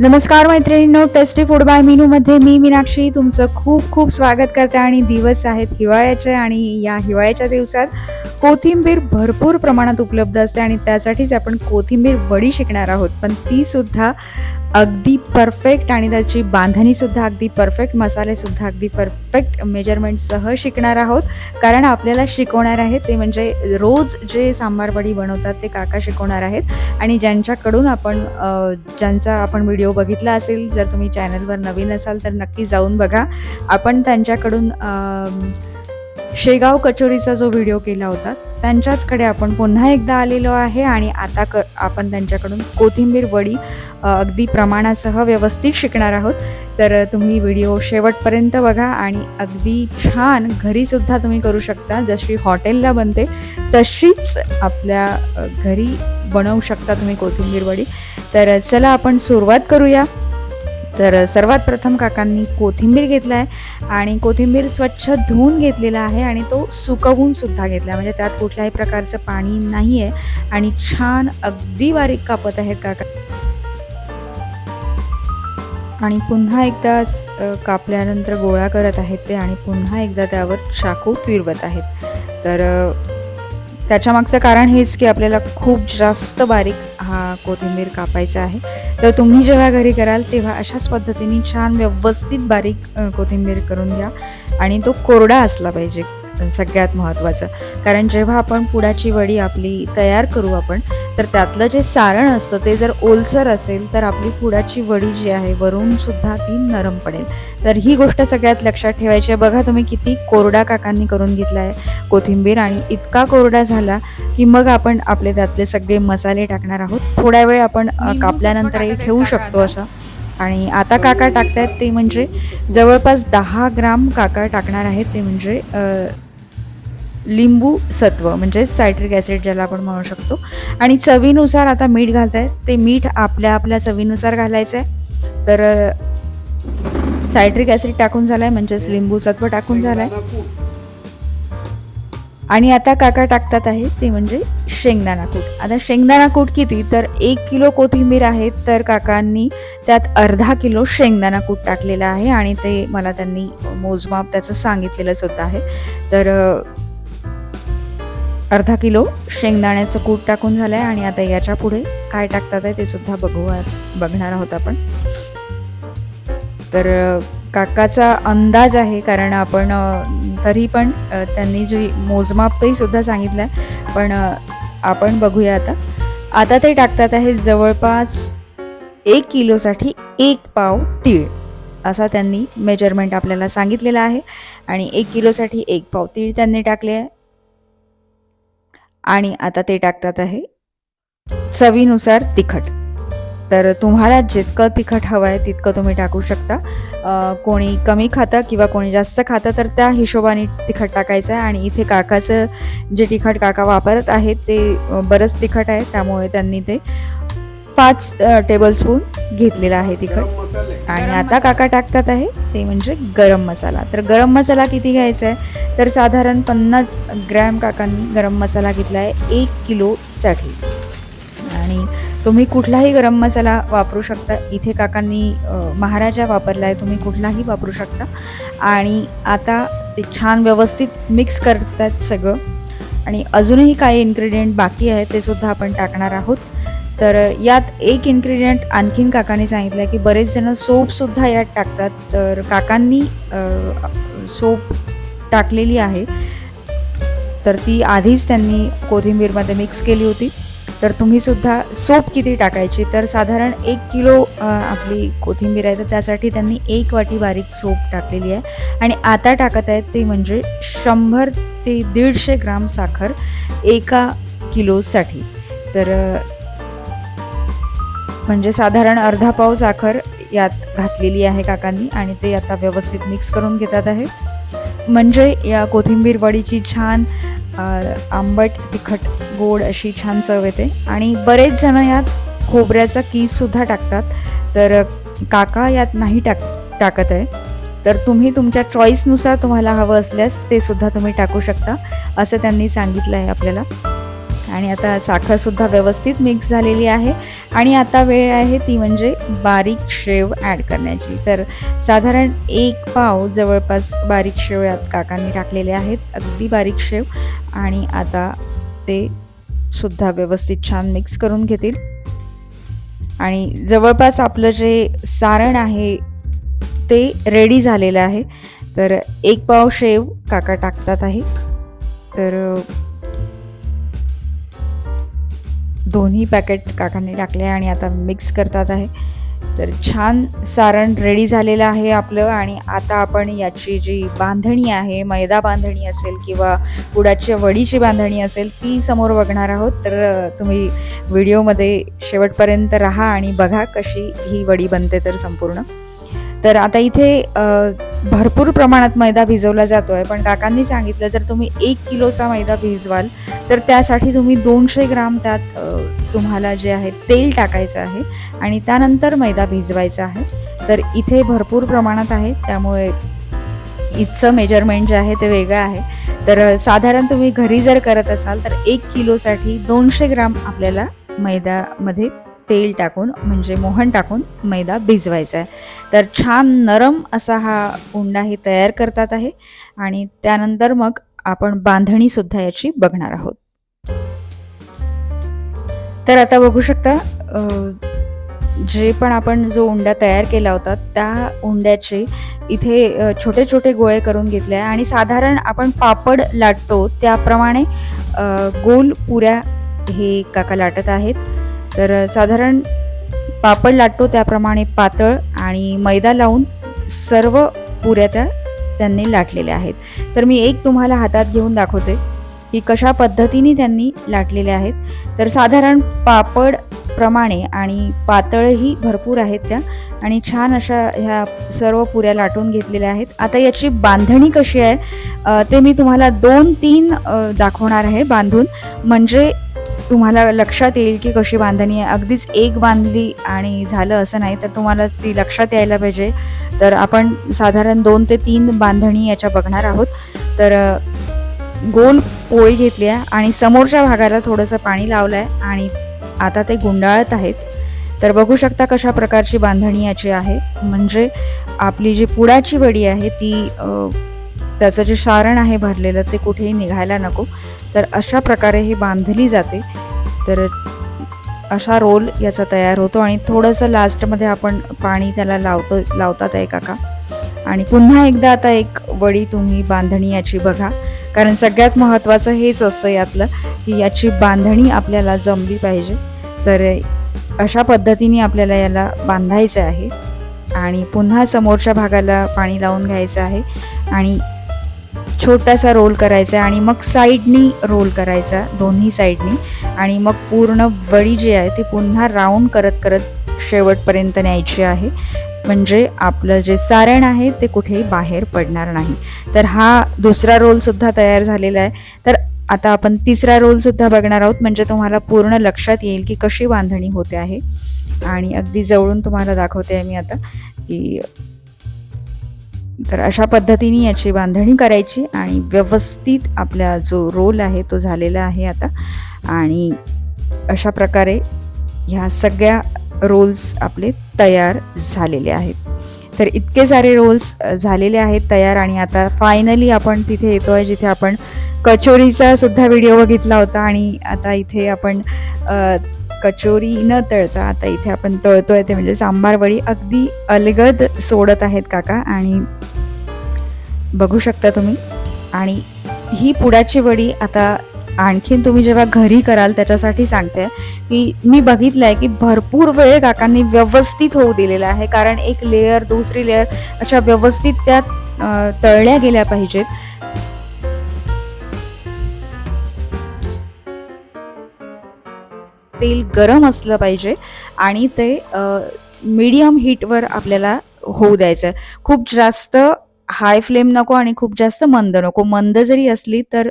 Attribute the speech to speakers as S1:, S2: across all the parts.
S1: नमस्कार मैत्रिणींनो tasty food by मीनूमध्ये मी मीनाक्षी. तुमचं खूप खूप स्वागत करते आणि दिवस आहेत हिवाळ्याचे आणि या हिवाळ्याच्या दिवसात कोथिंबीर भरपूर प्रमाणात उपलब्ध असते आणि त्यासाठीच आपण कोथिंबीर वडी शिकणार आहोत. पण ती सुद्धा अगदी परफेक्ट आणि त्याची बांधणीसुद्धा अगदी परफेक्ट मसालेसुद्धा अगदी परफेक्ट मेजरमेंटसह शिकणार आहोत. कारण आपल्याला शिकवणार आहेत ते म्हणजे रोज जे सांबारवडी बनवतात ते काका शिकवणार आहेत. आणि ज्यांच्याकडून आपण ज्यांचा आपण व्हिडिओ बघितला असेल जर तुम्ही चॅनलवर नवीन असाल तर नक्की जाऊन बघा. आपण त्यांच्याकडून शेगाव कचोरीचा जो व्हिडिओ केला होता त्यांच्याचकडे आपण पुन्हा एकदा आलेलो आहे आणि आता क आपण त्यांच्याकडून कोथिंबीर वडी अगदी प्रमाणासह व्यवस्थित शिकणार आहोत. तर तुम्ही व्हिडिओ शेवटपर्यंत बघा आणि अगदी छान घरीसुद्धा तुम्ही करू शकता. जशी हॉटेलला बनते तशीच आपल्या घरी बनवू शकता तुम्ही कोथिंबीर वडी. तर चला आपण सुरुवात करूया. तर सर्वात प्रथम काकांनी कोथिंबीर घेतला आहे आणि कोथिंबीर स्वच्छ धुवून घेतलेला आहे आणि तो सुकवून सुद्धा घेतला आहे म्हणजे त्यात कुठल्याही प्रकारचं पाणी नाही आहे आणि छान अगदी बारीक कापत आहेत काका. आणि पुन्हा एकदा कापल्यानंतर गोळा करत आहेत ते आणि पुन्हा एकदा त्यावर चाकू फिरवत आहेत. तर त्याच्यामागचं त्याच्या मागचं कारण हेच की आपल्याला खूप जास्त बारीक हा कोथिंबीर कापायचा आहे. तर तुम्ही जेव्हा घरी कराल तेव्हा अशाच पद्धतीने छान व्यवस्थित बारीक कोथिंबीर करून घ्या. आणि तो कोरडा असला पाहिजे. सगळ्यात महत्त्वाचं. कारण जेव्हा आपण पुडाची वडी आपली तयार करू आपण तर त्यातलं जे सारण असतं ते जर ओलसर असेल तर आपली पुडाची वडी जी आहे वरून सुद्धा ती नरम पडेल. तर ही गोष्ट सगळ्यात लक्षात ठेवायची आहे. बघा तुम्ही किती कोरडा काकांनी करून घेतला आहे कोथिंबीर आणि इतका कोरडा झाला की मग आपण आपले त्यातले सगळे मसाले टाकणार आहोत. थोड्या वेळ आपण कापल्यानंतरही ठेवू शकतो. असं. आणि आता काका टाकतायत ते म्हणजे जवळपास दहा ग्राम काका टाकणार आहेत. ते म्हणजे लिंबू सत्व म्हणजे सायट्रिक ॲसिड ज्याला आपण म्हणू शकतो. आणि चवीनुसार आता मीठ घालत आहे ते मीठ आपल्या आपल्या चवीनुसार घालायचं आहे तर सायट्रिक ॲसिड टाकून झालाय म्हणजेच लिंबू सत्व टाकून झालाय. आणि आता काका टाकतात आहे ते म्हणजे शेंगदाणा कूट. आता शेंगदाणा कूट किती? तर एक किलो कोथिंबीर आहे तर काकांनी त्यात अर्धा किलो शेंगदाणा कूट टाकलेला आहे. आणि ते मला त्यांनी मोजमाप त्याचं सांगितलेलं सुद्धा आहे. तर अर्धा किलो शेंगदाण्याचं कूट टाकून झालं आहे आणि आता याच्यापुढे काय टाकतात आहे ते सुद्धा बघू बघणार आहोत आपण. तर काकाचा अंदाज आहे कारण आपण तरी पण त्यांनी जी मोजमापही सुद्धा सांगितलं आहे पण आपण बघूया आता. आता ते टाकतात आहे जवळपास एक किलोसाठी एक पाव तीळ असा त्यांनी मेजरमेंट आपल्याला सांगितलेला आहे. आणि एक किलोसाठी एक पाव तीळ त्यांनी टाकले आहे. आणि आता ते टाकतात आहे चवीनुसार तिखट. तर तुम्हाला जितकं तिखट हवं आहे तितकं तुम्ही टाकू शकता. कोणी कमी खातं किंवा कोणी जास्त खातं तर त्या हिशोबाने तिखट टाकायचं आहे. आणि इथे काकाचं जे तिखट काका वापरत आहेत ते बरंच तिखट आहे. त्यामुळे त्यांनी ते पाच टेबलस्पून घेतलेलं आहे तिखट. आणि आता काका टाकतात आहे ते म्हणजे गरम मसाला. तर गरम मसाला किती घ्यायचा आहे? तर साधारण पन्नास ग्रॅम काकांनी गरम मसाला घेतला आहे एक किलोसाठी आणि तुम्ही कुठलाही गरम मसाला वापरू शकता. इथे काकांनी महाराजा वापरला आहे तुम्ही कुठलाही वापरू शकता. आणि आता ते छान व्यवस्थित मिक्स करतात सगळं. आणि अजूनही काही इन्ग्रेडियंट बाकी आहेत ते सुद्धा आपण टाकणार आहोत. तर यात एक इन्ग्रेडियंट आणखीन काकांनी सांगितलं की बरेच जण सोपसुद्धा यात टाकतात. तर काकांनी सोप टाकलेली आहे. तर ती आधीच त्यांनी कोथिंबीरमध्ये मिक्स केली होती. तर तुम्ही सुद्धा सोप किती टाकायची? तर साधारण एक किलो आपली कोथिंबीर आहे तर त्यासाठी त्यांनी एक वाटी बारीक सोप टाकलेली आहे. आणि आता टाकत आहेत ते म्हणजे शंभर ते दीडशे ग्राम साखर एका किलोसाठी. तर म्हणजे साधारण अर्धा पाव साखर यात घातलेली आहे काकांनी आणि ते आता व्यवस्थित मिक्स करून घेतात आहे. म्हणजे या कोथिंबीर वडीची छान आंबट तिखट गोड अशी छान चव येते. आणि बरेच जण यात खोबऱ्याचा कीससुद्धा टाकतात. तर काका यात नाही टाक टाकत आहे. तर तुम्ही तुमच्या चॉईसनुसार तुम्हाला हवं असल्यास ते सुद्धा तुम्ही टाकू शकता असं त्यांनी सांगितलं आहे आपल्याला. आणि आता साखरसुद्धा व्यवस्थित मिक्स झालेली आहे. आणि आता वेळ आहे ती म्हणजे बारीक शेव ॲड करण्याची. तर साधारण एक पाव जवळपास बारीक शेव यात काकांनी टाकलेले आहेत. अगदी बारीक शेव. आणि आता ते सुद्धा व्यवस्थित छान मिक्स करून घेतील. आणि जवळपास आपलं जे सारण आहे ते रेडी झालेलं आहे. तर एक पाव शेव काका टाकतात आहे. तर दोन्ही पॅकेट काकांनी टाकले आणि आता मिक्स करतात आहे. तर छान सारण रेडी झालेलं आहे आपलं आणि आता आपण याची जी बांधणी आहे मैदा बांधणी असेल किंवा गुडाच्या वडीची बांधणी असेल ती समोर बघणार आहोत. तर तुम्ही व्हिडिओमध्ये शेवटपर्यंत राहा आणि बघा कशी ही वडी बनते तर संपूर्ण. तर आता इथे भरपूर प्रमाणात मैदा भिजवला जातो आहे पण काकांनी सांगितलं जर तुम्ही एक किलोचा मैदा भिजवाल तर त्यासाठी तुम्ही दोनशे ग्राम त्यात तुम्हाला जे आहे तेल टाकायचं आहे आणि त्यानंतर मैदा भिजवायचा आहे. तर इथे भरपूर प्रमाणात आहे त्यामुळे इथचं मेजरमेंट जे आहे ते वेगळं आहे. तर साधारण तुम्ही घरी जर करत असाल तर एक किलोसाठी दोनशे ग्राम आपल्याला मैद्यामध्ये तेल टाकून म्हणजे मोहन टाकून मैदा भिजवायचा आहे. तर छान नरम असा हा उंडा हे तयार करतात आहे आणि त्यानंतर मग आपण बांधणीसुद्धा याची बघणार आहोत. तर आता बघू शकता जे पण आपण जो उंडा तयार केला होता त्या उंड्याचे इथे छोटे छोटे गोळे करून घेतले आहे आणि साधारण आपण पापड लाटतो त्याप्रमाणे गोल पुऱ्या हे काका लाटत आहेत. तर साधारण पापड लाटतो त्याप्रमाणे पातळ आणि मैदा लावून सर्व पुऱ्या त्या त्यांनी लाटलेल्या आहेत. तर मी एक तुम्हाला हातात घेऊन दाखवते की कशा पद्धतीने त्यांनी लाटलेल्या आहेत. तर साधारण पापड प्रमाणे आणि पातळही भरपूर आहेत त्या आणि छान अशा ह्या सर्व पुऱ्या लाटून घेतलेल्या आहेत. आता याची बांधणी कशी आहे ते मी तुम्हाला दोन तीन दाखवणार आहे बांधून. म्हणजे तुम्हाला लक्षात येईल की कशी बांधणी आहे. अगदीच एक बांधली आणि झालं असं नाही तर तुम्हाला ती लक्षात यायला पाहिजे. तर आपण साधारण दोन ते तीन बांधणी याच्या बघणार आहोत. तर गोल पोळी घेतली आहे आणि समोरच्या भागाला थोडंसं पाणी लावलं आहे आणि आता ते गुंडाळत आहेत. तर बघू शकता कशा प्रकारची बांधणी याची आहे. म्हणजे आपली जी पुडाची वडी आहे ती त्याचं जे सारण आहे भरलेलं ते कुठेही निघायला नको. तर अशा प्रकारे ही बांधली जाते. तर अशा रोल याचा तयार होतो आणि थोडंसं लास्टमध्ये आपण पाणी त्याला लावतो लावतात आहे काका. आणि पुन्हा एकदा आता एक वडी तुम्ही बांधणी याची बघा. कारण सगळ्यात महत्त्वाचं हेच असतं यातलं की याची बांधणी आपल्याला जमली पाहिजे. तर अशा पद्धतीने आपल्याला याला बांधायचं आहे. आणि पुन्हा समोरच्या भागाला पाणी लावून घ्यायचं आहे. आणि छोटासा रोल करायचा आणि मग साईडनी रोल करायचा दोन्ही साईडनी आणि मग पूर्ण वडी जी आहे ती पुन्हा राऊंड करत करत शेवटपर्यंत न्यायची आहे. म्हणजे आपलं जे सारण आहे ते कुठेही बाहेर पडणार नाही. तर हा दुसरा रोलसुद्धा तयार झालेला आहे. तर आता आपण तिसरा रोलसुद्धा बघणार आहोत. म्हणजे तुम्हाला पूर्ण लक्षात येईल की कशी बांधणी होते आहे. आणि अगदी जवळून तुम्हाला दाखवते आहे मी आता की तर अशा पद्धतीने याची बांधणी करायची आणि व्यवस्थित आपला जो रोल आहे तो झालेला आहे आता. आणि अशा प्रकारे ह्या सगळ्या रोल्स आपले तयार झालेले आहेत. तर इतके सारे रोल्स झालेले आहेत तयार आणि आता फायनली आपण तिथे येतो आहे जिथे आपण कचोरीचा सुद्धा व्हिडिओ बघितला होता आणि आता इथे आपण कचोरी न तळता आता इथे आपण तळतोय ते म्हणजे सांबारवडी अगदी अलगद सोडत आहेत काका आणि बघू शकता तुम्ही. आणि ही पुडाची वडी आता आणखीन तुम्ही जेव्हा घरी कराल त्याच्यासाठी सांगते. की मी बघितलं आहे की भरपूर वेळ काकांनी व्यवस्थित होऊ दिलेला आहे. कारण एक लेअर दुसरी लेअर अशा व्यवस्थित त्या तळल्या गेल्या पाहिजेत. तेल गरम असलं पाहिजे आणि ते मीडियम हीटवर आपल्याला होऊ द्यायचं आहे खूप जास्त हाय फ्लेम नको आणि खूप जास्त मंद नको. मंद जरी असली तर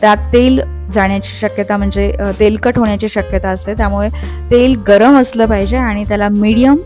S1: त्यात तेल जाण्याची शक्यता म्हणजे तेलकट होण्याची शक्यता असते. त्यामुळे तेल गरम असलं पाहिजे आणि त्याला मीडियम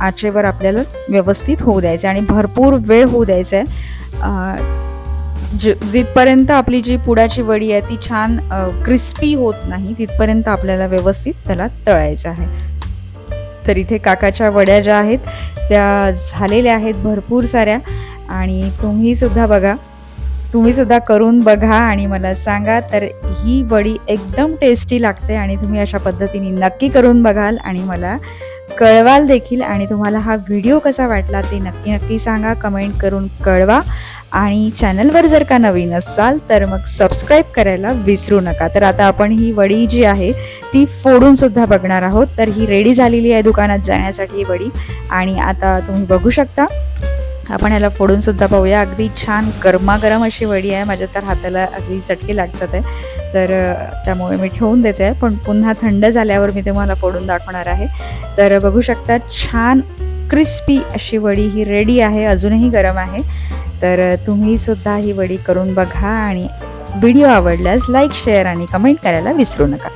S1: आचेवर आपल्याला व्यवस्थित होऊ द्यायचं आणि भरपूर वेळ होऊ द्यायचा आहे. ज जिथपर्यंत आपली जी पुडाची वडी आहे ती छान क्रिस्पी होत नाही तिथपर्यंत आपल्याला व्यवस्थित त्याला तळायचं आहे. तर इथे काकाच्या वड्या ज्या आहेत त्या झालेल्या आहेत भरपूर साऱ्या. आणि तुम्ही सुद्धा बघा. तुम्ही सुद्धा करून बघा आणि मला सांगा तर ही वडी एकदम टेस्टी लागते आणि तुम्ही अशा पद्धतीने नक्की करून बघाल आणि मला कळवाल देखील. आणि तुम्हाला हा व्हिडिओ कसा वाटला ते नक्की नक्की सांगा. कमेंट करून कळवा. आणि चॅनलवर जर का नवीन असाल तर मग सबस्क्राईब करायला विसरू नका. तर आता आपण ही वडी जी आहे ती फोडून सुद्धा बघणार आहोत. तर ही रेडी झालेली आहे दुकानात जाण्यासाठी ही वडी. आणि आता तुम्ही बघू शकता आपण याला फोडून सुद्धा पाहूया. अगदी छान गरमागरम अशी वडी आहे. माझ्या तर हाताला अगदी चटके लागतात आहे. तर त्यामुळे मी ठेवून देते आहे. पण पुन्हा थंड झाल्यावर मी तुम्हाला फोडून दाखवणार आहे. तर बघू शकता छान क्रिस्पी अशी वडी ही रेडी आहे. अजूनही गरम आहे. तर तुम्ही सुद्धा ही वडी करून बघा आणि व्हिडिओ आवडल्यास लाईक शेअर आणि कमेंट करायला विसरू नका.